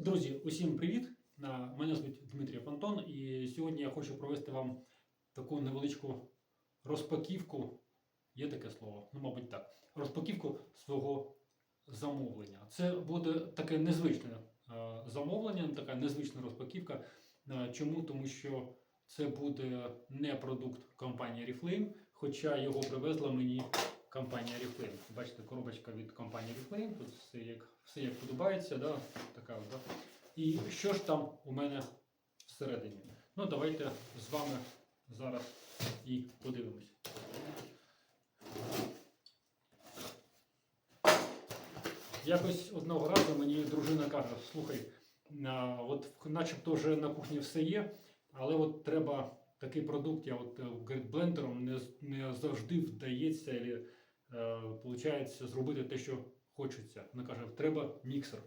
Друзі, усім привіт! Мене звуть Дмитрій Пантон, і сьогодні я хочу провести вам таку невеличку розпаківку. Є таке слово? Ну, мабуть, так. Розпаківку свого замовлення. Це буде таке незвичне е, замовлення, така незвична розпаківка. Е, Чому? Тому що це буде не продукт компанії Reflame, хоча його привезла мені компанія Reflame. Бачите, коробочка від компанії Reflame. Тут все як, все як подобається. Да? Така, от, да? І що ж там у мене всередині? Ну, давайте з вами зараз і подивимось. Якось одного разу мені дружина каже: слухай, от начебто вже на кухні все є, але от треба такий продукт, я от блендером не, не завжди вдається і, е, зробити те, що хочеться. Вона каже, треба міксер.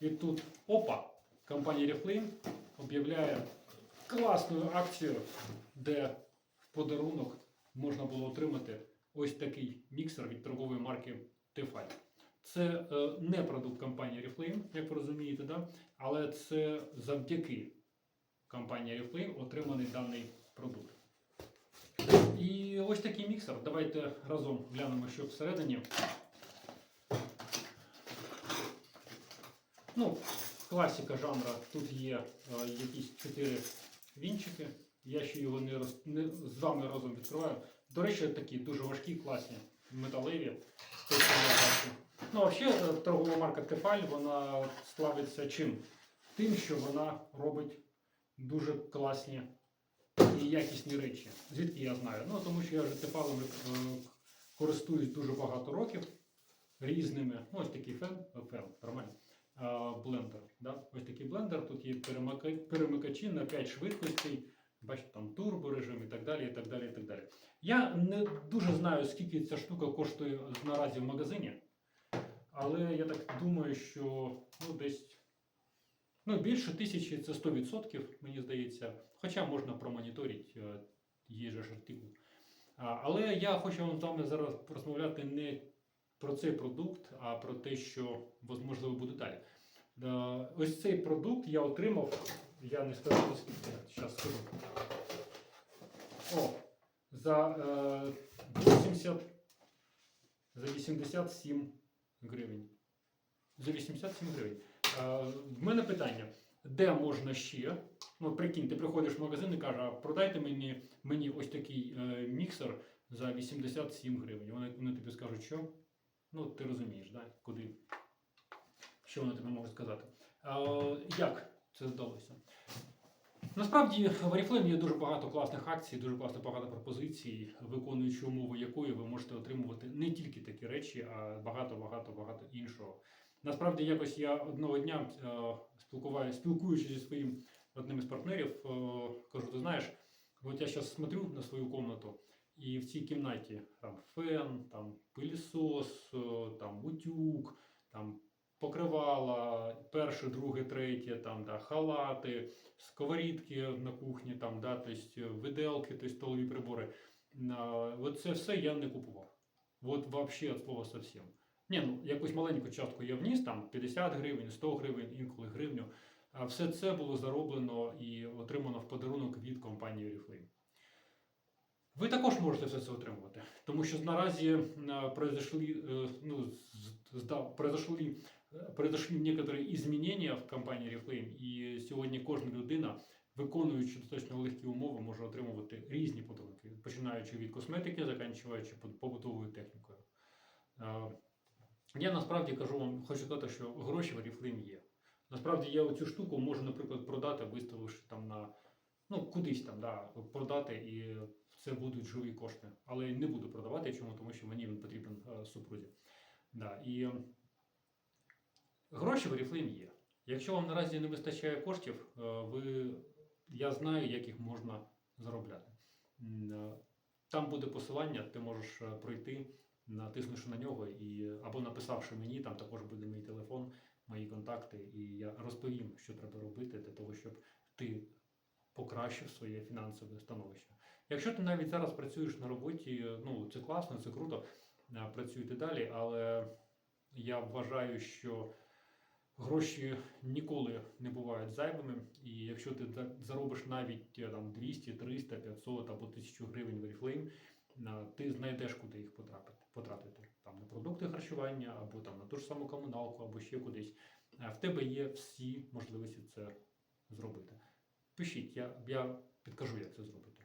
І тут опа! Компанія Reflame об'являє класну акцію, де в подарунок можна було отримати ось такий міксер від торгової марки Tefal. Це е, не продукт компанії Reflame, як ви розумієте, да? але це завдяки компанії Reflame отриманий даний продукт. Ось такий міксер. Давайте разом глянемо, що всередині. Ну, класика жанра. Тут є е, якісь чотири вінчики. Я ще його не, роз, не з вами разом відкриваю. До речі, такі дуже важкі, класні, металеві. Ну, а взагалі, е, торгова марка Тефаль, вона славиться чим? Тим, що вона робить дуже класні і якісні речі. Звідки я знаю? Ну, тому що я вже Тефалом е, користуюсь дуже багато років різними. Ну, ось такий фен, фен, нормально. Блендер. Да? Ось такий блендер. Тут є перемикачі на 5 швидкостей. Бачите, там турборежим і так далі. і так далі, і так далі. Я не дуже знаю, скільки ця штука коштує наразі в магазині. Але я так думаю, що ну, десь ну, більше тисячі це 100%, мені здається. Хоча можна промоніторити, е, є ж артикул. Але я хочу вам з вами зараз розмовляти не про цей продукт, а про те, що можливо буде далі. Е, Ось цей продукт я отримав, я не скажу скільки, зараз скажу. О, за е, 80, за 87 гривень. За 87 гривень. Е, в мене питання, де можна ще? Ну, прикинь, ти приходиш в магазин і кажеш, а продайте мені, мені ось такий е, міксер за 87 гривень. Вони, вони тобі скажуть, що? Ну, ти розумієш, да? куди? Що вони тобі можуть сказати? А, як це вдалося? Насправді в Oriflame є дуже багато класних акцій, дуже класно багато пропозицій, виконуючи умови якої ви можете отримувати не тільки такі речі, а багато, багато, багато іншого. Насправді, якось я одного дня е, спілкуваюся, спілкуючись зі своїм одним із партнерів, е, кажу: ти знаєш, от я зараз смотрю на свою комнату, і в цій кімнаті там фен, там пилісос, е, там утюг, там покривала, перше, друге, третє, там да, халати, сковорідки на кухні, там, да, тобто виделки, тобто столові прибори. От це все я не купував. От взагалі від слова совсем. Ні, ну якусь маленьку частку я вніс, там 50 гривень, 100 гривень, інколи гривню. А все це було зароблено і отримано в подарунок від компанії Oriflame. Ви також можете все це отримувати, тому що наразі а, произошли, е, ну, произошли, е, произошли некоторые изменения в компанії Oriflame, і сьогодні кожна людина, виконуючи достатньо легкі умови, може отримувати різні подарунки, починаючи від косметики, закінчуючи побутовою технікою. Я насправді кажу вам, хочу сказати, що гроші в Oriflame є. Насправді я оцю штуку можу, наприклад, продати, виставивши там на ну, кудись там, да, продати, і це будуть живі кошти. Але не буду продавати. Чому? Тому що мені він потрібен е, супрузі. Да, і е, гроші в Oriflame є. Якщо вам наразі не вистачає коштів, е, ви, я знаю, як їх можна заробляти. Там буде посилання, ти можеш пройти, натиснувши на нього, і, або написавши мені, там також буде мій телефон, мої контакти, і я розповім, що треба робити для того, щоб ти покращив своє фінансове становище. Якщо ти навіть зараз працюєш на роботі, ну це класно, це круто, е, працюйте далі, але я вважаю, що Гроші ніколи не бувають зайвими, і якщо ти заробиш навіть е, там 200, 300, 500 або 1000 гривень в Oriflame, ти знайдеш, куди їх потрапити, потратити. Там на продукти харчування, або там на ту ж саму комуналку, або ще кудись. В тебе є всі можливості це зробити. Пишіть, я, я підкажу, як це зробити.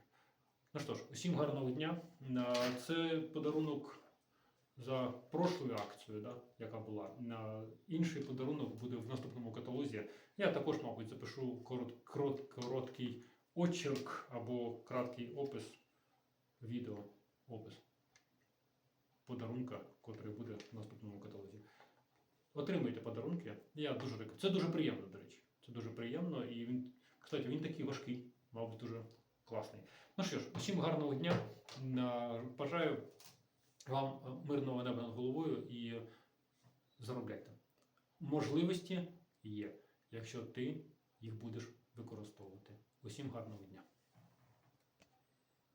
Ну що ж, усім гарного дня. Це подарунок за прошлою акцією, да, яка була. Інший подарунок буде в наступному каталозі. Я також, мабуть, запишу корот, корот, короткий очерк або краткий опис, відео опис подарунка, котрий буде в наступному каталозі. Отримуйте подарунки. Я дуже рекомендую. Це дуже приємно, до речі. Це дуже приємно. І він, кстати, він такий важкий, мабуть, дуже класний. Ну що ж, усім гарного дня. Бажаю вам е, мирного неба над головою і заробляйте. Можливості є, якщо ти їх будеш використовувати. Усім гарного дня.